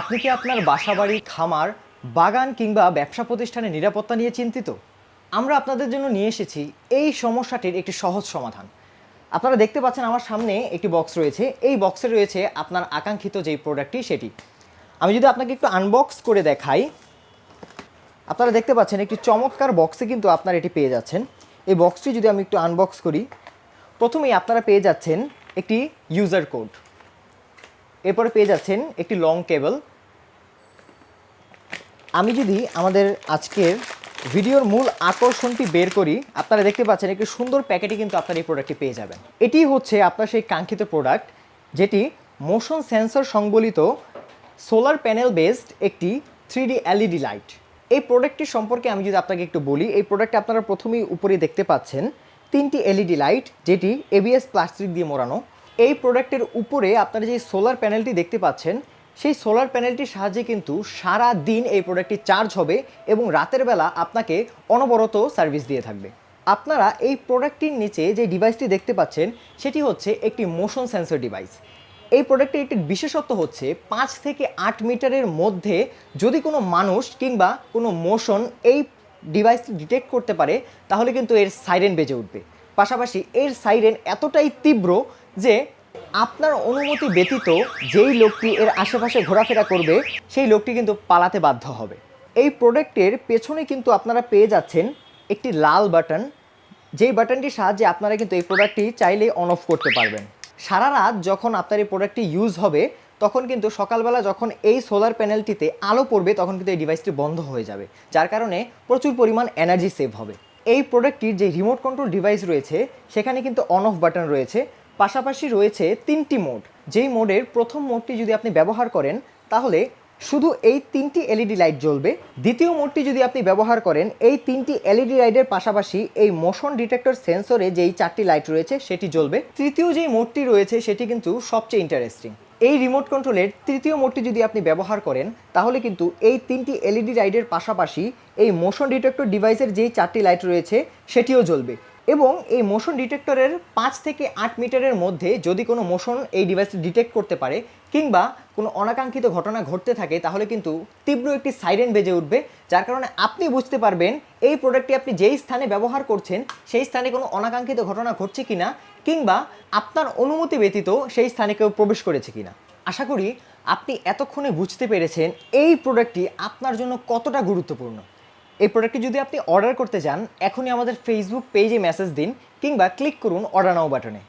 আপনি কি আপনার বাসাবাড়ি খামার, বাগান কিংবা ব্যবসা প্রতিষ্ঠানের নিরাপত্তা নিয়ে চিন্তিত? আমরা আপনাদের জন্য নিয়ে এসেছি এই সমস্যাটির একটি সহজ সমাধান। আপনারা দেখতে পাচ্ছেন আমার সামনে একটি বক্স রয়েছে। এই বক্সে রয়েছে আপনার আকাঙ্ক্ষিত যেই প্রোডাক্টটি সেটি। আমি যদি আপনাকে একটু আনবক্স করে দেখাই। আপনারা দেখতে পাচ্ছেন একটি চমৎকার বক্সে কিন্তু আপনারা এটি পেয়ে যাচ্ছেন। এই বক্সটি যদি আমি একটু আনবক্স করি, প্রথমেই আপনারা পেয়ে যাচ্ছেন একটি ইউজার কোড এরপরে পেয়ে যাচ্ছেন একটি লং কেবল আমি যদি আমাদের আজকের ভিডিওর মূল আকর্ষণটি বের করি, আপনারা দেখতে পাচ্ছেন একটি সুন্দর প্যাকেটে কিন্তু আপনার এই প্রোডাক্টটি পেয়ে যাবেন। এটি হচ্ছে আপনার সেই কাঙ্ক্ষিত প্রোডাক্ট যেটি মোশন সেন্সর সংবলিত সোলার প্যানেল বেসড একটি থ্রি এলইডি লাইট এই প্রোডাক্টটি সম্পর্কে আমি যদি আপনাকে একটু বলি, এই প্রোডাক্টে আপনারা প্রথমেই উপরে দেখতে পাচ্ছেন তিনটি এলইডি লাইট যেটি এবিএস প্লাস্টিক দিয়ে মোড়ানো। এই প্রোডাক্টের উপরে আপনারা যে সোলার প্যানেলটি দেখতে পাচ্ছেন, সেই সোলার প্যানেলটির সাহায্যে কিন্তু সারা দিন এই প্রোডাক্টটি চার্জ হবে এবং রাতের বেলা আপনাকে অনবরত সার্ভিস দিয়ে থাকবে। আপনারা এই প্রোডাক্টটির নিচে যে ডিভাইসটি দেখতে পাচ্ছেন, সেটি হচ্ছে একটি মোশন সেন্সর ডিভাইস। এই প্রোডাক্টের একটি বিশেষত্ব হচ্ছে পাঁচ থেকে আট মিটারের মধ্যে যদি কোনো মানুষ কিংবা কোনো মোশন এই ডিভাইসটি ডিটেক্ট করতে পারে, তাহলে কিন্তু এর সাইরেন বেজে উঠবে। পাশাপাশি এর সাইরেন এতটাই তীব্র যে আপনার অনুমতি ব্যতীত যেই লোকটি এর আশেপাশে ঘোরাফেরা করবে, সেই লোকটি কিন্তু পালাতে বাধ্য হবে। এই প্রোডাক্টের পেছনে কিন্তু আপনারা পেয়ে যাচ্ছেন একটি লাল বাটন যেই বাটনটির সাহায্যে আপনারা কিন্তু এই প্রোডাক্টটি চাইলেই অন অফ করতে পারবেন। সারা রাত যখন আপনার এই প্রোডাক্টটি ইউজ হবে, তখন কিন্তু সকালবেলা যখন এই সোলার প্যানেলটিতে আলো পড়বে, তখন কিন্তু এই ডিভাইসটি বন্ধ হয়ে যাবে, যার কারণে প্রচুর পরিমাণ এনার্জি সেভ হবে। এই প্রোডাক্টটির যে রিমোট কন্ট্রোল ডিভাইস রয়েছে, সেখানে কিন্তু অন অফ বাটন রয়েছে। পাশাপাশি রয়েছে তিনটি মোড। যেই মোডের প্রথম মোডটি যদি আপনি ব্যবহার করেন, তাহলে শুধু এই তিনটি এলইডি লাইট জ্বলবে। দ্বিতীয় মোডটি যদি আপনি ব্যবহার করেন, এই তিনটি এলইডি লাইটের পাশাপাশি এই মোশন ডিটেক্টর সেন্সরে যেই চারটি লাইট রয়েছে, সেটি জ্বলবে। তৃতীয় যেই মোডটি রয়েছে, সেটি কিন্তু সবচেয়ে ইন্টারেস্টিং এই রিমোট কন্ট্রোলের তৃতীয় মোডটি যদি আপনি ব্যবহার করেন, তাহলে কিন্তু এই তিনটি এলইডি লাইটের পাশাপাশি এই মোশন ডিটেক্টর ডিভাইসের যেই চারটি লাইট রয়েছে, সেটিও জ্বলবে। এবং এই মোশন ডিটেক্টরের পাঁচ থেকে আট মিটারের মধ্যে যদি কোনো মোশন এই ডিভাইসটি ডিটেক্ট করতে পারে কিংবা কোনো অনাকাঙ্ক্ষিত ঘটনা ঘটতে থাকে, তাহলে কিন্তু তীব্র একটি সাইরেন বেজে উঠবে, যার কারণে আপনি বুঝতে পারবেন এই প্রোডাক্টটি আপনি যেই স্থানে ব্যবহার করছেন, সেই স্থানে কোনো অনাকাঙ্ক্ষিত ঘটনা ঘটছে কিনা কিংবা আপনার অনুমতি ব্যতীত সেই স্থানে কেউ প্রবেশ করেছে কিনা। আশা করি আপনি এতক্ষণে বুঝতে পেরেছেন এই প্রোডাক্টটি আপনার জন্য কতটা গুরুত্বপূর্ণ। এই প্রোডাক্টটি যদি আপনি অর্ডার করতে চান, এখনই আমাদের ফেসবুক পেজে মেসেজ দিন কিংবা ক্লিক করুন অর্ডার নাও বাটনে